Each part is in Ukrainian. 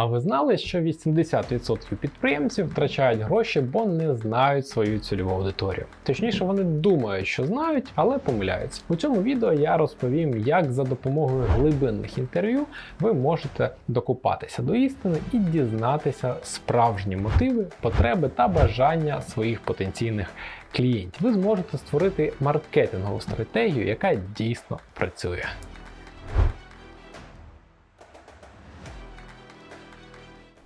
А ви знали, що 80% підприємців втрачають гроші, бо не знають свою цільову аудиторію. Точніше, вони думають, що знають, але помиляються. У цьому відео я розповім, як за допомогою глибинних інтерв'ю ви можете докупатися до істини і дізнатися справжні мотиви, потреби та бажання своїх потенційних клієнтів. Ви зможете створити маркетингову стратегію, яка дійсно працює.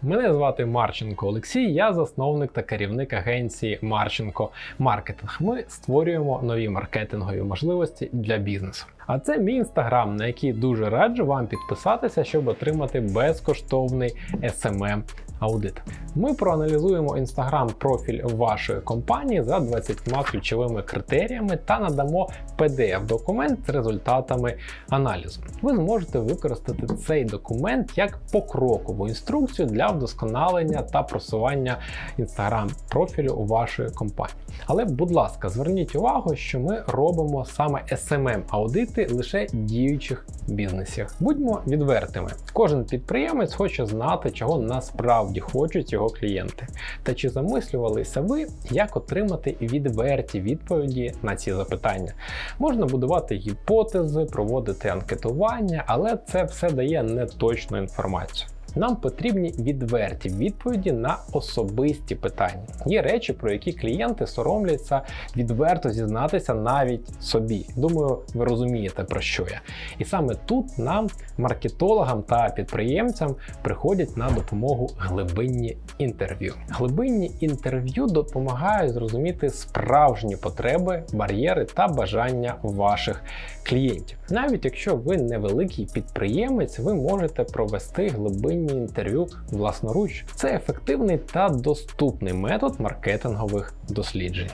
Мене звати Марченко Олексій, я засновник та керівник агенції Марченко Маркетинг. Ми створюємо нові маркетингові можливості для бізнесу. А це мій інстаграм, на який дуже раджу вам підписатися, щоб отримати безкоштовний SMM аудит. Ми проаналізуємо інстаграм профіль вашої компанії за 20 ключовими критеріями та надамо PDF-документ з результатами аналізу. Ви зможете використати цей документ як покрокову інструкцію для вдосконалення та просування інстаграм профілю вашої компанії. Але, будь ласка, зверніть увагу, що ми робимо саме SMM аудити лише діючих бізнесів. Будьмо відвертими. Кожен підприємець хоче знати, чого насправді хочуть його клієнти. Та чи замислювалися ви, як отримати відверті відповіді на ці запитання? Можна будувати гіпотези, проводити анкетування, але це все дає неточну інформацію. Нам потрібні відверті відповіді на особисті питання. Є речі, про які клієнти соромляться відверто зізнатися навіть собі. Думаю, ви розумієте про що я. І саме тут нам, маркетологам та підприємцям, приходять на допомогу глибинні інтерв'ю. Глибинні інтерв'ю допомагають зрозуміти справжні потреби, бар'єри та бажання ваших клієнтів. Навіть якщо ви невеликий підприємець, ви можете провести глибинні інтерв'ю власноруч. Це ефективний та доступний метод маркетингових досліджень.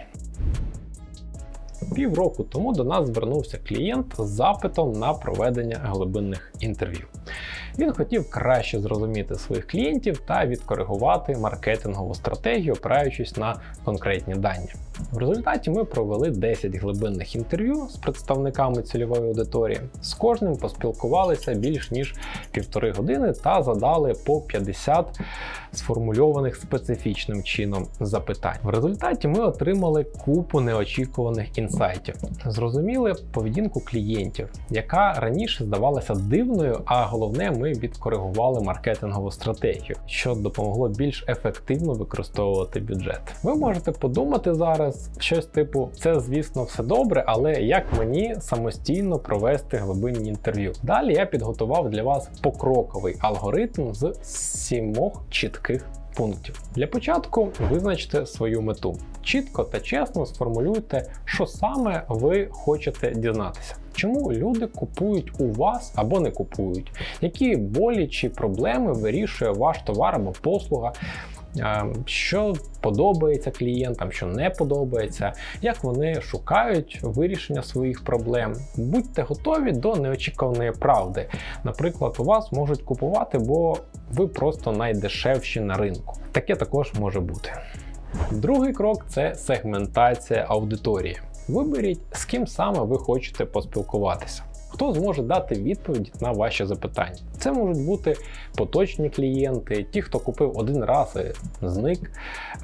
Півроку тому до нас звернувся клієнт з запитом на проведення глибинних інтерв'ю. Він хотів краще зрозуміти своїх клієнтів та відкоригувати маркетингову стратегію, опираючись на конкретні дані. В результаті ми провели 10 глибинних інтерв'ю з представниками цільової аудиторії. З кожним поспілкувалися більш ніж півтори години та задали по 50 сформульованих специфічним чином запитань. В результаті ми отримали купу неочікуваних інсайтів. Зрозуміли поведінку клієнтів, яка раніше здавалася дивною, а головне, ми відкоригували маркетингову стратегію, що допомогло більш ефективно використовувати бюджет. Ви можете подумати зараз щось типу: це, звісно, все добре, але як мені самостійно провести глибинні інтерв'ю? Далі я підготував для вас покроковий алгоритм з сімох чітких пунктів. Для початку визначте свою мету. Чітко та чесно сформулюйте, що саме ви хочете дізнатися. Чому люди купують у вас або не купують? Які болі чи проблеми вирішує ваш товар або послуга? Що подобається клієнтам, що не подобається, як вони шукають вирішення своїх проблем. Будьте готові до неочікуваної правди. Наприклад, у вас можуть купувати, бо ви просто найдешевші на ринку. Таке також може бути. Другий крок це сегментація аудиторії. Виберіть, з ким саме ви хочете поспілкуватися. Хто зможе дати відповідь на ваші запитання? Це можуть бути поточні клієнти, ті, хто купив один раз і зник,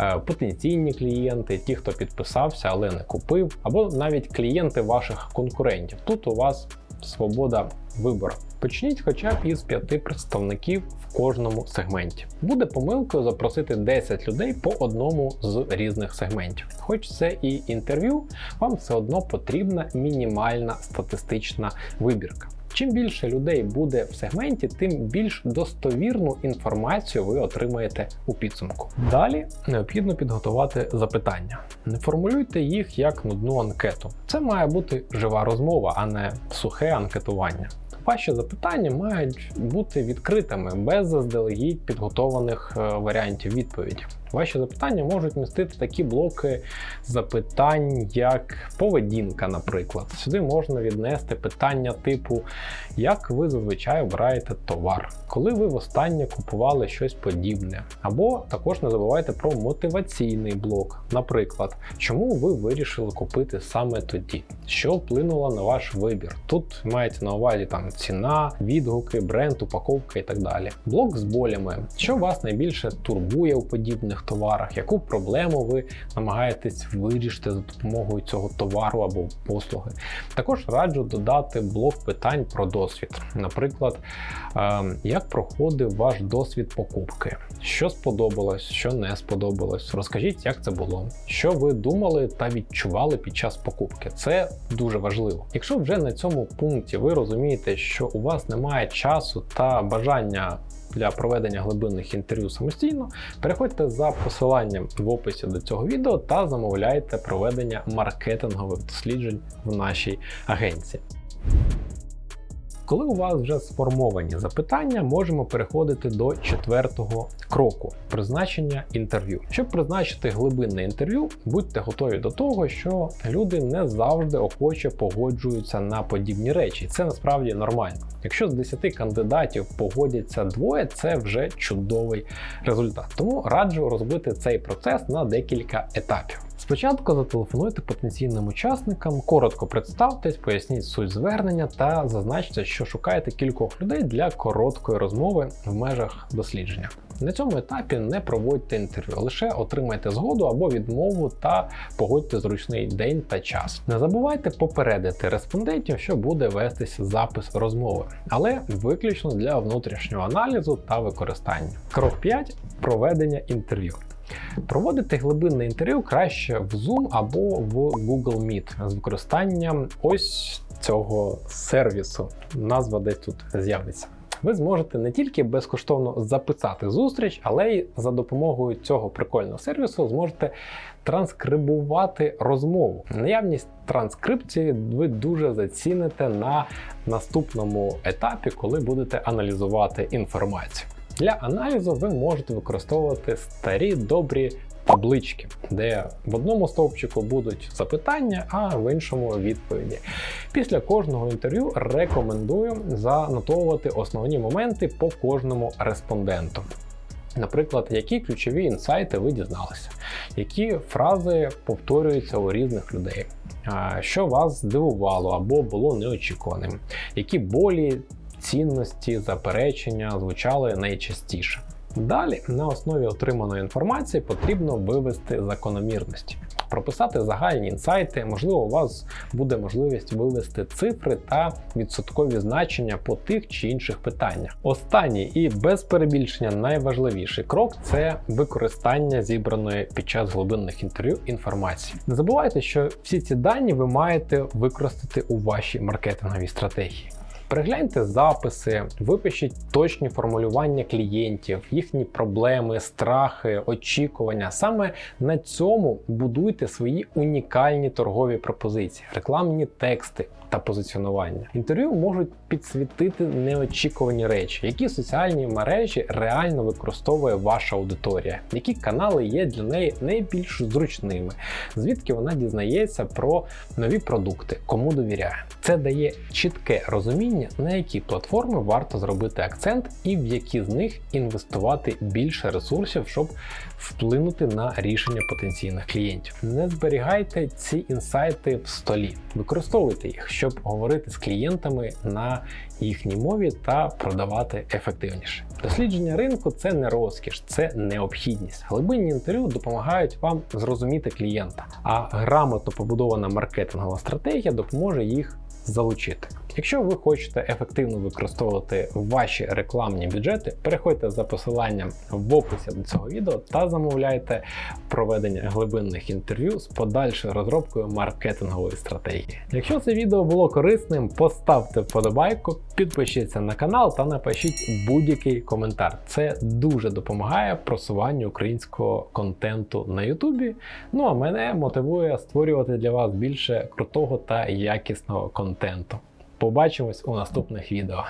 е, потенційні клієнти, ті, хто підписався, але не купив, або навіть клієнти ваших конкурентів. Тут у вас свобода вибору. Почніть хоча б із п'яти представників в кожному сегменті. Буде помилкою запросити 10 людей по одному з різних сегментів. Хоч це і інтерв'ю, вам все одно потрібна мінімальна статистична вибірка. Чим більше людей буде в сегменті, тим більш достовірну інформацію ви отримаєте у підсумку. Далі необхідно підготувати запитання. Не формулюйте їх як нудну анкету. Це має бути жива розмова, а не сухе анкетування. Ваші запитання мають бути відкритими без заздалегідь підготованих е, варіантів відповіді. Ваші запитання можуть містити такі блоки запитань, як поведінка, наприклад. Сюди можна віднести питання типу, як ви зазвичай обираєте товар, коли ви востаннє купували щось подібне. Або також не забувайте про мотиваційний блок. Наприклад, чому ви вирішили купити саме тоді, що вплинуло на ваш вибір. Тут мається на увазі там ціна, відгуки, бренд, упаковка і так далі. Блок з болями, що вас найбільше турбує у подібних товарах, яку проблему ви намагаєтесь вирішити за допомогою цього товару або послуги. Також раджу додати блок питань про досвід. Наприклад, е, як проходив ваш досвід покупки, що сподобалось, що не сподобалось. Розкажіть, як це було, що ви думали та відчували під час покупки. Це дуже важливо. Якщо вже на цьому пункті ви розумієте, що у вас немає часу та бажання для проведення глибинних інтерв'ю самостійно, переходьте за посиланням в описі до цього відео та замовляйте проведення маркетингових досліджень в нашій агенції. Коли у вас вже сформовані запитання, можемо переходити до четвертого кроку призначення інтерв'ю. Щоб призначити глибинне інтерв'ю, будьте готові до того, що люди не завжди охоче погоджуються на подібні речі. Це насправді нормально. Якщо з 10 кандидатів погодяться двоє, це вже чудовий результат. Тому раджу розбити цей процес на декілька етапів. Спочатку зателефонуйте потенційним учасникам, коротко представтесь, поясніть суть звернення та зазначте, що шукаєте кількох людей для короткої розмови в межах дослідження. На цьому етапі не проводьте інтерв'ю, лише отримайте згоду або відмову та погодьте зручний день та час. Не забувайте попередити респондентів, що буде вестися запис розмови, але виключно для внутрішнього аналізу та використання. Крок 5 проведення інтерв'ю. Проводити глибинне інтерв'ю краще в Zoom або в Google Meet з використанням ось цього сервісу. Назва десь тут з'явиться. Ви зможете не тільки безкоштовно записати зустріч, але й за допомогою цього прикольного сервісу зможете транскрибувати розмову. Наявність транскрипції ви дуже заціните на наступному етапі, коли будете аналізувати інформацію. Для аналізу ви можете використовувати старі добрі таблички, де в одному стовпчику будуть запитання, а в іншому відповіді. Після кожного інтерв'ю рекомендую занотовувати основні моменти по кожному респонденту. Наприклад, які ключові інсайти ви дізналися, які фрази повторюються у різних людей, що вас здивувало або було неочікуваним, які болі цінності, заперечення звучали найчастіше. Далі на основі отриманої інформації потрібно вивести закономірності, прописати загальні інсайти. Можливо, у вас буде можливість вивести цифри та відсоткові значення по тих чи інших питаннях. Останній і без перебільшення найважливіший крок це використання зібраної під час глибинних інтерв'ю інформації. Не забувайте, що всі ці дані ви маєте використати у вашій маркетинговій стратегії. Перегляньте записи, випишіть точні формулювання клієнтів, їхні проблеми, страхи, очікування. Саме на цьому будуйте свої унікальні торгові пропозиції, рекламні тексти та позиціонування. Інтерв'ю можуть підсвітити неочікувані речі, які соціальні мережі реально використовує ваша аудиторія, які канали є для неї найбільш зручними, звідки вона дізнається про нові продукти, кому довіряє. Це дає чітке розуміння, на які платформи варто зробити акцент і в які з них інвестувати більше ресурсів, щоб вплинути на рішення потенційних клієнтів. Не зберігайте ці інсайти в столі, використовуйте їх, щоб говорити з клієнтами на їхній мові та продавати ефективніше. Дослідження ринку це не розкіш, це необхідність. Глибинні інтерв'ю допомагають вам зрозуміти клієнта, а грамотно побудована маркетингова стратегія допоможе їх залучити. Якщо ви хочете ефективно використовувати ваші рекламні бюджети, переходьте за посиланням в описі до цього відео та замовляйте проведення глибинних інтерв'ю з подальшою розробкою маркетингової стратегії. Якщо це відео було корисним, поставте вподобайку, підпишіться на канал та напишіть будь-який коментар. Це дуже допомагає просуванню українського контенту на Ютубі. Ну а мене мотивує створювати для вас більше крутого та якісного контенту. Побачимось у наступних відео.